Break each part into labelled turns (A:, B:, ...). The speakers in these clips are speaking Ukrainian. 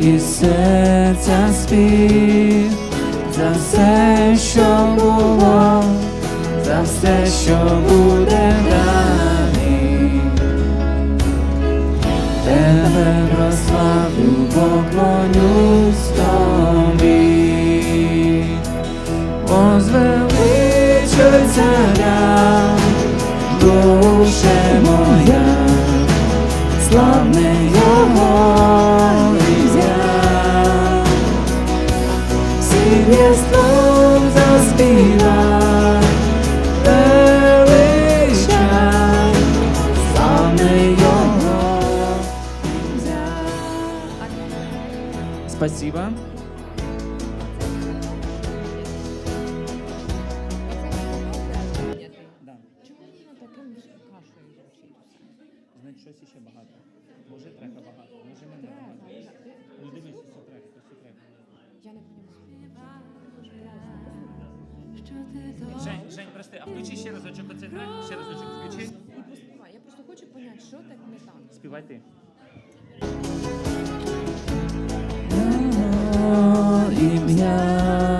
A: із серця спів. За все, що було, за все, що буде далі. Тебе прославлю, поклонюсь тобі, возвеличуй щось ще багато. Може трека багато, може мене багато. Ну дивись, це трек, це трек.
B: Я не розумію.
A: Жень, Жень, прости, а включи ще разочок оцей трек, ще разочок включи.
B: І поспівай. Я просто хочу поняти, що так не так.
A: Співай ти. Ім'я.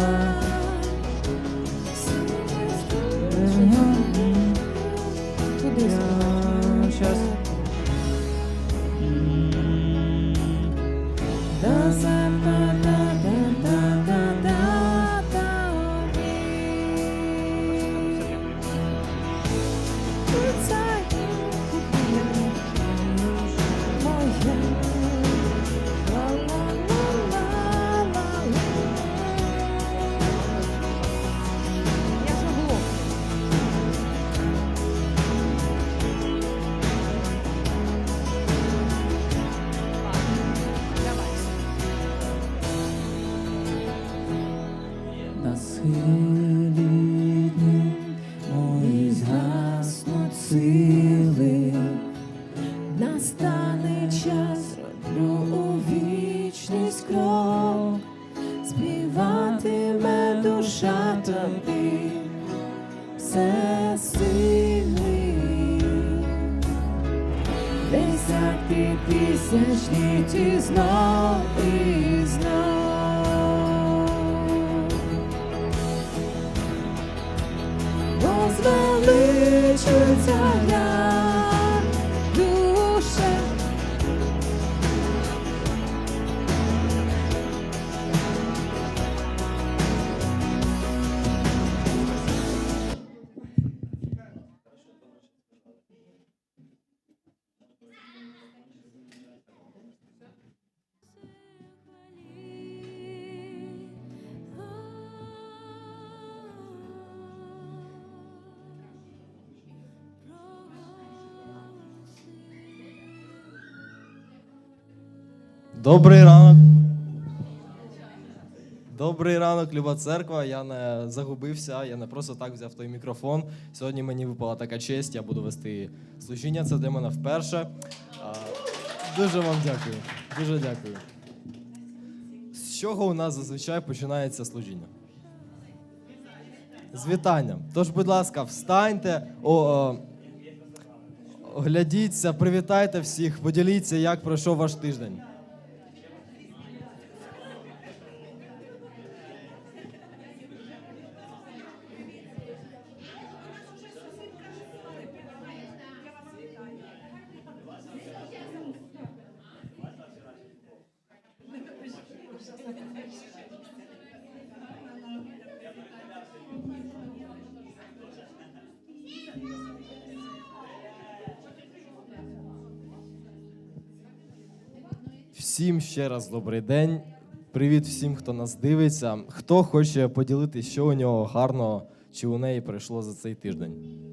A: Возвеличуй царя
C: Добрий ранок. Добрий ранок, люба церква. Я не загубився, я не просто так взяв той мікрофон. Сьогодні мені випала така честь, я буду вести служіння. Це для мене вперше. Дуже вам дякую. Дуже дякую. З чого у нас зазвичай починається служіння? З вітанням. Тож, будь ласка, встаньте, о, оглядіться, привітайте всіх, поділіться, як пройшов ваш тиждень. Ще раз добрий день. Привіт всім, хто нас дивиться. Хто хоче поділитися, що у нього гарного чи у неї прийшло за цей тиждень.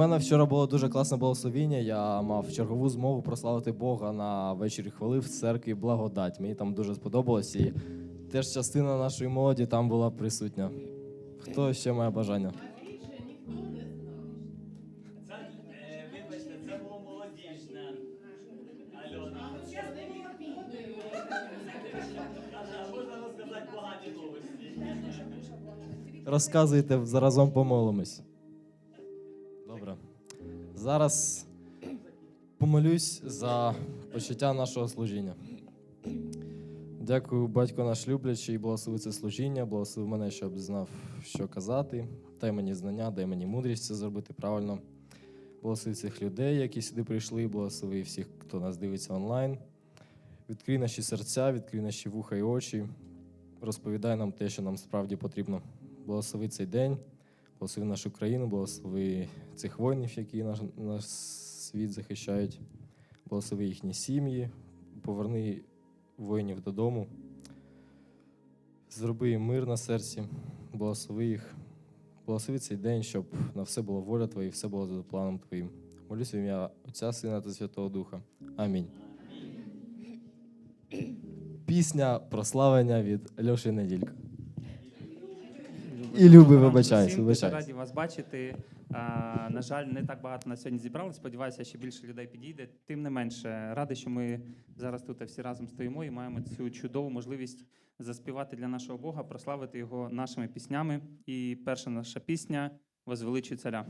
C: мене вчора було дуже класне благословіння. Я мав чергову змогу прославити Бога на вечорі хвили в церкві благодать. Мені там дуже сподобалось, і теж частина нашої молоді там була присутня. Хто ще має бажання? Розказуйте заразом помолимось. Зараз помолюсь за почуття нашого служіння. Дякую, батько наш люблячий, благослови це служіння, благослови мене, щоб знав, що казати. Дай мені знання, дай мені мудрість це зробити правильно. Благослови цих людей, які сюди прийшли, благослови всіх, хто нас дивиться онлайн. Відкрий наші серця, відкрий наші вуха і очі. Розповідай нам те, що нам справді потрібно. Благослови цей день, благослови нашу країну, благослови цих воїнів, які наш, наш світ захищають, благослови їхні сім'ї, поверни воїнів додому, зроби їм мир на серці, благослови їх, благослови цей день, щоб на все було воля Твоя і все було за планом Твоїм. Молюсь в ім'я Отця, Сина та Святого Духа. Амінь. Пісня прославлення від Льоші Неділька. І Люби, вибачаюсь, вибачаюсь.
A: Раді вас бачити. А, на жаль, не так багато на сьогодні зібрали. Сподіваюся, ще більше людей підійде. Тим не менше, радий, що ми зараз тут всі разом стоїмо і маємо цю чудову можливість заспівати для нашого Бога, прославити його нашими піснями. І перша наша пісня возвеличує царя.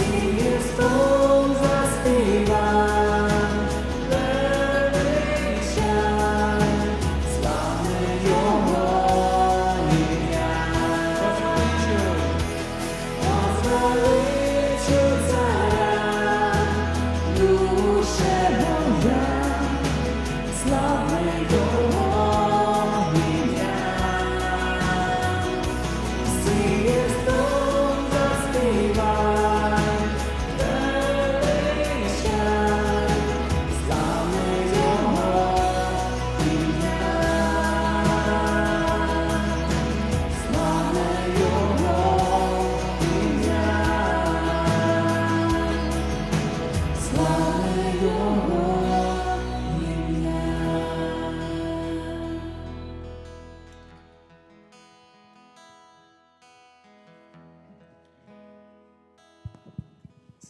D: see is born.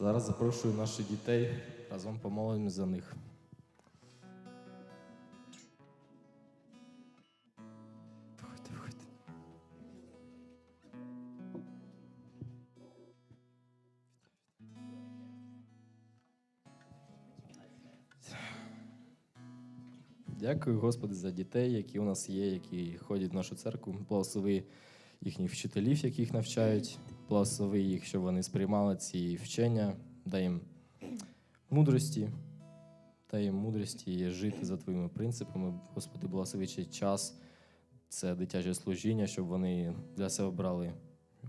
A: Зараз запрошую наших дітей, разом помолимось за них. Дякую, Господи, за дітей, які у нас є, які ходять в нашу церкву. Благослови їхніх вчителів, яких навчають. Благослови їх, щоб вони сприймали ці вчення, дай їм мудрості, дай їм мудрості жити за твоїми принципами. Господи, благослови час, це дитяче служіння, щоб вони для себе брали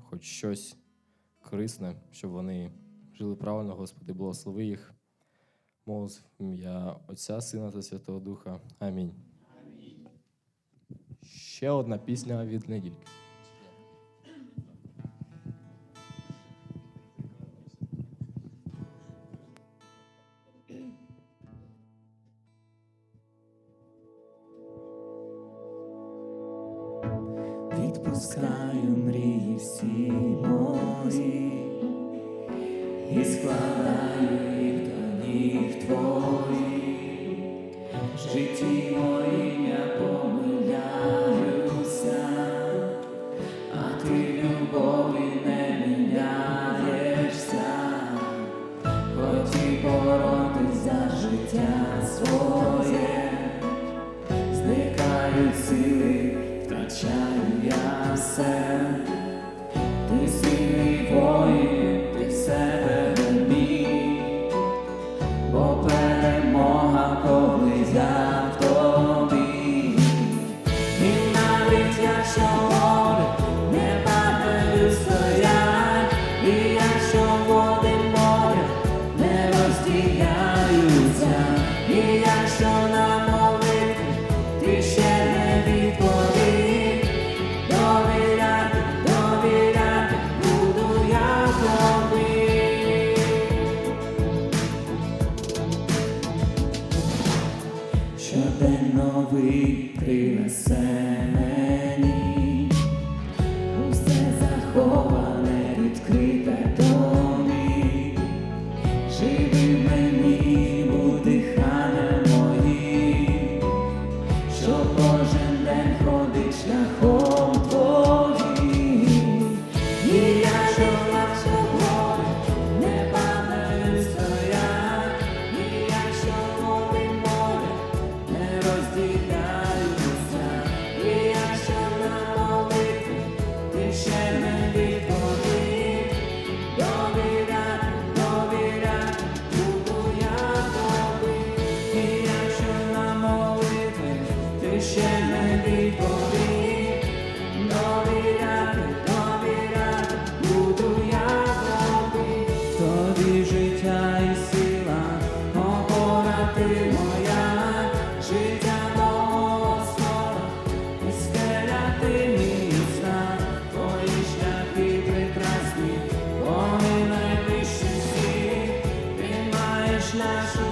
A: хоч щось корисне, щоб вони жили правильно, Господи, благослови їх. В ім'я Отця, Сина та Святого Духа. Амінь. Ще одна пісня від недільки.
E: last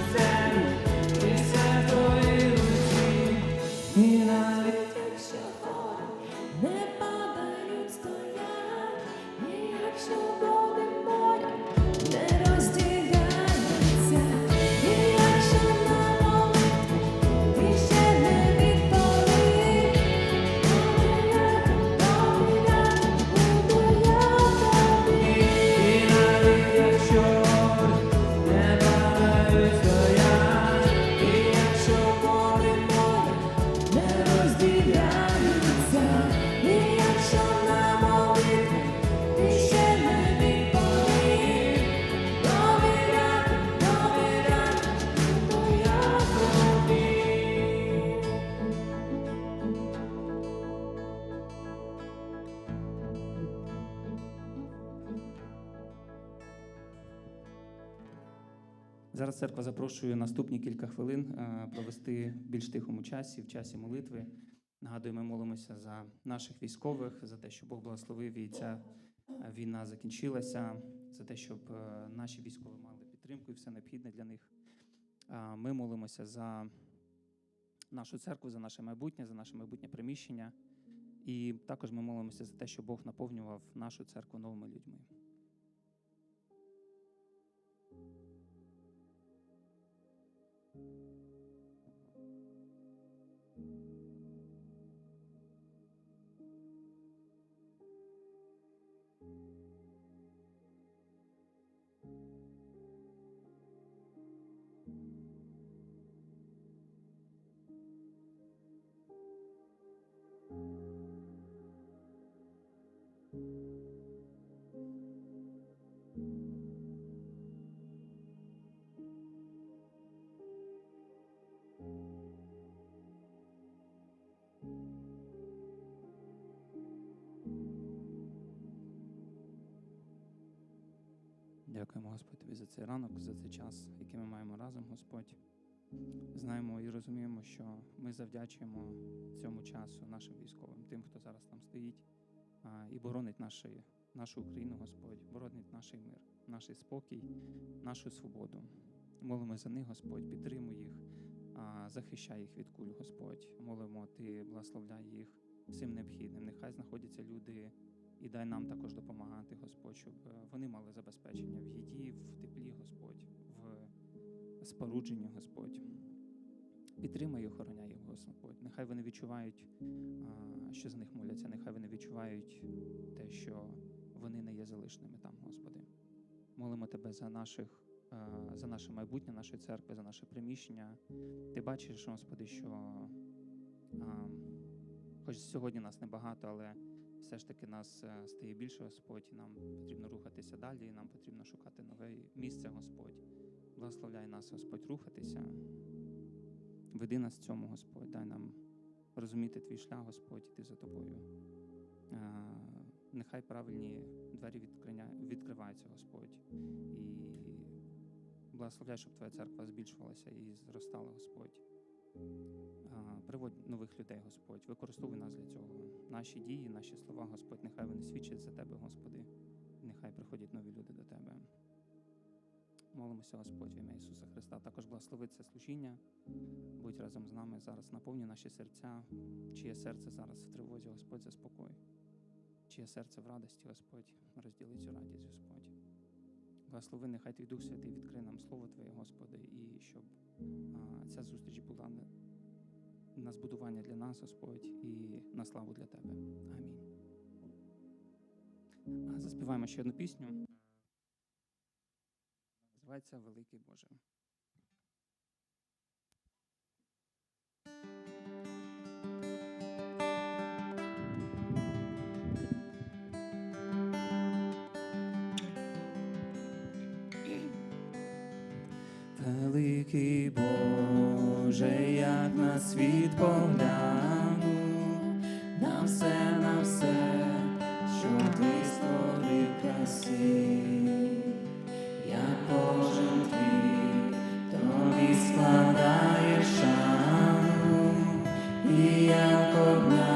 B: Зараз церква запрошує наступні кілька хвилин е, провести в більш тихому часі, в часі молитви. Нагадую, ми молимося за наших військових, за те, щоб Бог благословив і ця е, війна закінчилася, за те, щоб е, наші військові мали підтримку і все необхідне для них. Ми молимося за нашу церкву, за наше майбутнє, за наше майбутнє приміщення. І також ми молимося за те, щоб Бог наповнював нашу церкву новими людьми.
A: Дякуємо, Господь, тобі за цей ранок, за цей час, який ми маємо разом, Господь. Знаємо і розуміємо, що ми завдячуємо цьому часу нашим військовим, тим, хто зараз там стоїть і боронить наші, нашу Україну, Господь, боронить наш мир, наш спокій, нашу свободу. Молимо за них, Господь, підтримуй їх, захищай їх від куль, Господь. Молимо, Ти благословляй їх всім необхідним. Нехай знаходяться люди і дай нам також допомагати, Господь, щоб е, вони мали забезпечення в їді, в теплі, Господь, в спорудженні, Господь. Підтримай і охороняй їх, Господь. Нехай вони відчувають, що за них моляться, нехай вони відчувають те, що вони не є залишними там, Господи. Молимо Тебе за наших. е, За наше майбутнє нашої церкви, за наше приміщення. Ти бачиш, Господи, що а, хоч сьогодні нас небагато, але все ж таки нас е, стає більше, Господь, і нам потрібно рухатися далі, і нам потрібно шукати нове місце, Господь. Благословляй нас, Господь, рухатися. Веди нас в цьому, Господь, дай нам розуміти твій шлях, Господь, іти за тобою. Е, Нехай правильні двері відкриваються, Господь. І благословляй, щоб Твоя церква збільшувалася і зростала, Господь. Приводь нових людей, Господь. Використовуй нас для цього. Наші дії, наші слова, Господь, нехай вони свідчать за Тебе, Господи. Нехай приходять нові люди до Тебе. Молимося, Господь, в ім'я Ісуса Христа. Також благослови це служіння. Будь разом з нами зараз. Наповнюй наші серця, чиє серце зараз в тривозі, Господь, заспокой. Чиє серце в радості, Господь, розділи цю радість, Господь. Благослови, нехай Твій Дух Святий відкриє нам Слово Твоє, Господи, і щоб а, ця зустріч була на, збудування для нас, Господь, і на славу для Тебе. Амінь. Заспіваємо ще одну пісню. Називається Великий Боже. Великий Боже, як на світ погляну, на все, на все, що ти створив краси, як кожен твій, тобі складає шану, і як одна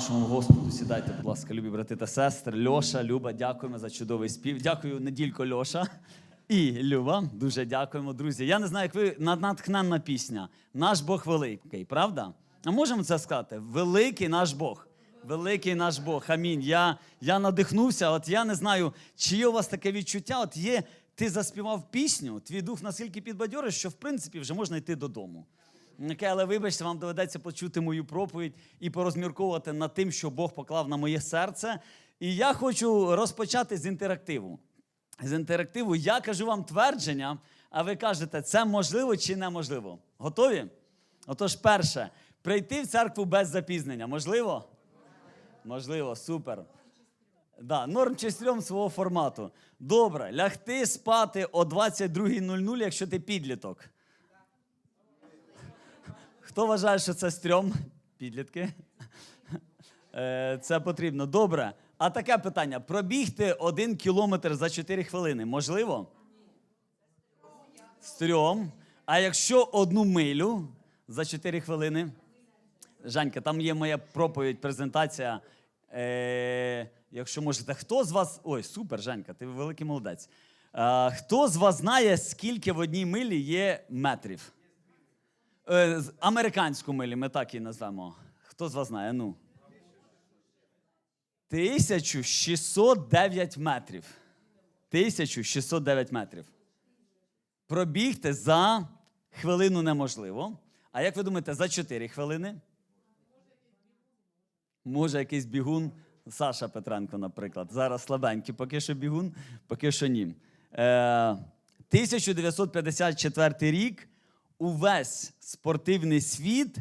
F: нашому Господу. Сідайте, будь ласка, любі брати та сестри. Льоша, Люба, дякуємо за чудовий спів. Дякую, неділько Льоша. І Люба, дуже дякуємо, друзі. Я не знаю, як ви натхненна пісня. Наш Бог великий, правда? А можемо це сказати? Великий наш Бог. Великий наш Бог. Амінь. Я, я надихнувся. От я не знаю, чи є у вас таке відчуття. От є, ти заспівав пісню, твій дух наскільки підбадьориш, що в принципі вже можна йти додому. Але вибачте, вам доведеться почути мою проповідь і порозмірковувати над тим, що Бог поклав на моє серце. І я хочу розпочати з інтерактиву. З інтерактиву я кажу вам твердження, а ви кажете, це можливо чи неможливо. Готові? Отож, перше, прийти в церкву без запізнення. Можливо? Можливо, супер. Да, норм числом свого формату. Добре, лягти спати о 22.00, якщо ти підліток. Хто вважає, що це стрьом? Підлітки. Е, Це потрібно. Добре. А таке питання: пробігти один кілометр за 4 хвилини. Можливо? Стрьом. А якщо одну милю за 4 хвилини? Жанька, там є моя проповідь, презентація. Е, якщо можете, хто з вас. Ой, супер, Жанька, ти великий молодець. Е, хто з вас знає, скільки в одній милі є метрів? Е, американську милі, ми так її назвемо. Хто з вас знає? Ну. 1609 метрів. 1609 метрів. Пробігти за хвилину неможливо. А як ви думаєте, за 4 хвилини? Може, якийсь бігун, Саша Петренко, наприклад. Зараз слабенький, поки що бігун, поки що ні. Е, 1954 рік увесь спортивний світ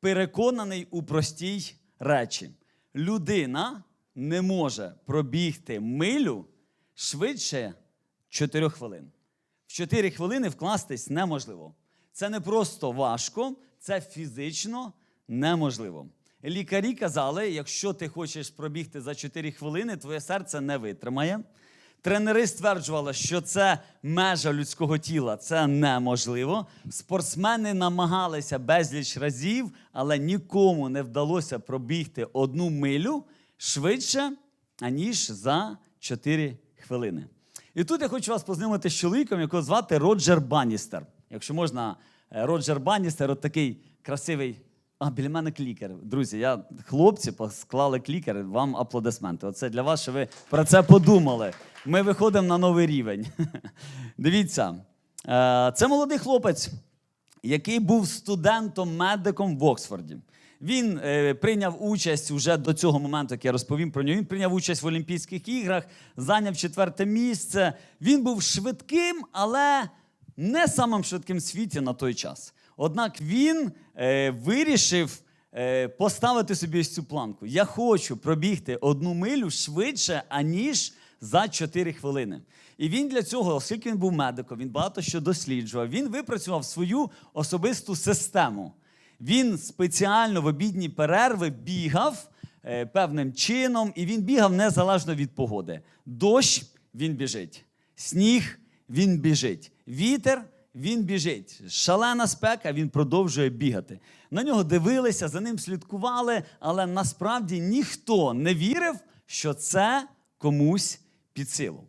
F: переконаний у простій речі. Людина не може пробігти милю швидше 4 хвилин. В 4 хвилини вкластись неможливо. Це не просто важко, це фізично неможливо. Лікарі казали, якщо ти хочеш пробігти за 4 хвилини, твоє серце не витримає. Тренери стверджували, що це межа людського тіла, це неможливо. Спортсмени намагалися безліч разів, але нікому не вдалося пробігти одну милю швидше, аніж за 4 хвилини. І тут я хочу вас познайомити з чоловіком, якого звати Роджер Банністер. Якщо можна, е, Роджер Банністер, от такий красивий. А, біля мене клікер. Друзі, я хлопці склали клікер, вам аплодисменти. Оце для вас, що ви про це подумали. Ми виходимо на новий рівень. Дивіться, е, це молодий хлопець, який був студентом-медиком в Оксфорді. Він е, прийняв участь уже до цього моменту, як я розповім про нього. Він прийняв участь в Олімпійських іграх, зайняв четверте місце. Він був швидким, але не самим швидким в світі на той час. Однак він е, вирішив е, поставити собі ось цю планку. Я хочу пробігти одну милю швидше, аніж за 4 хвилини. І він для цього, оскільки він був медиком, він багато що досліджував, він випрацював свою особисту систему. Він спеціально в обідні перерви бігав е, певним чином, і він бігав незалежно від погоди. Дощ він біжить, сніг він біжить, вітер він біжить. Шалена спека, він продовжує бігати. На нього дивилися, за ним слідкували, але насправді ніхто не вірив, що це комусь під силу.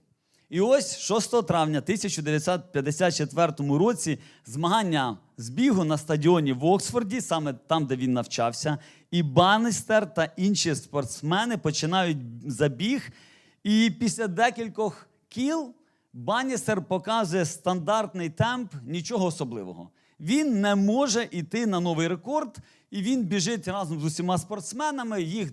F: І ось 6 травня 1954 році змагання з бігу на стадіоні в Оксфорді, саме там, де він навчався, і Банністер та інші спортсмени починають забіг. І після декількох кіл Банністер показує стандартний темп, нічого особливого. Він не може йти на новий рекорд, і він біжить разом з усіма спортсменами. Їх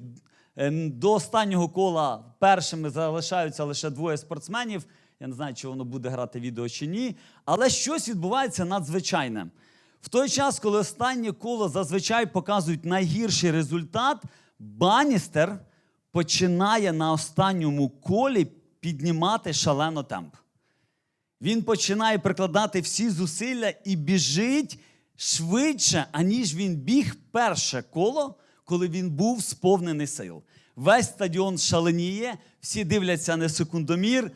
F: е, до останнього кола першими залишаються лише двоє спортсменів. Я не знаю, чи воно буде грати відео чи ні. Але щось відбувається надзвичайне. В той час, коли останнє коло зазвичай показують найгірший результат, Баністер починає на останньому колі піднімати шалено темп. Він починає прикладати всі зусилля і біжить швидше, аніж він біг перше коло, коли він був сповнений сил. Весь стадіон шаленіє, всі дивляться на секундомір,